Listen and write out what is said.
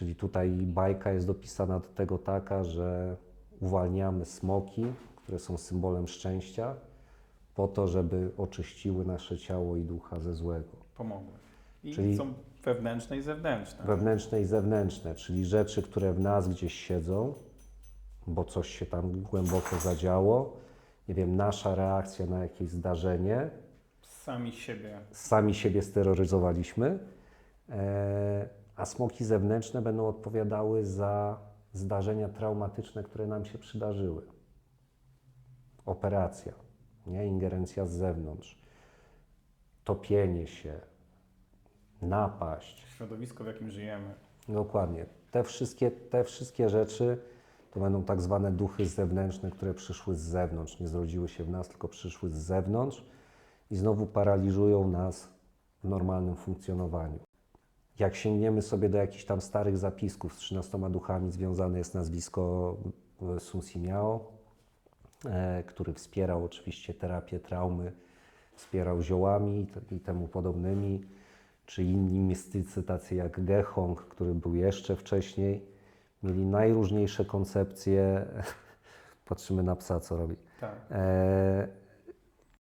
Czyli tutaj bajka jest dopisana do tego taka, że uwalniamy smoki, które są symbolem szczęścia, po to, żeby oczyściły nasze ciało i ducha ze złego. Pomogły. I Czyli- są wewnętrzne i zewnętrzne. Wewnętrzne i zewnętrzne, czyli rzeczy, które w nas gdzieś siedzą, bo coś się tam głęboko zadziało. Nie wiem, nasza reakcja na jakieś zdarzenie, Sami siebie. sami siebie steroryzowaliśmy, e, a smoki zewnętrzne będą odpowiadały za zdarzenia traumatyczne, które nam się przydarzyły. Operacja, nie? ingerencja z zewnątrz, topienie się, napaść. Środowisko, w jakim żyjemy. Dokładnie. Te wszystkie, te wszystkie rzeczy to będą tak zwane duchy zewnętrzne, które przyszły z zewnątrz. Nie zrodziły się w nas, tylko przyszły z zewnątrz i znowu paraliżują nas w normalnym funkcjonowaniu. Jak sięgniemy sobie do jakichś tam starych zapisków z 13 duchami, związane jest nazwisko e, Sun Simiao, e, który wspierał oczywiście terapię traumy, wspierał ziołami i te- i temu podobnymi, czy inni mistycy tacy jak Gehong, który był jeszcze wcześniej, mieli najróżniejsze koncepcje. Patrzymy na psa, co robi. Tak. E,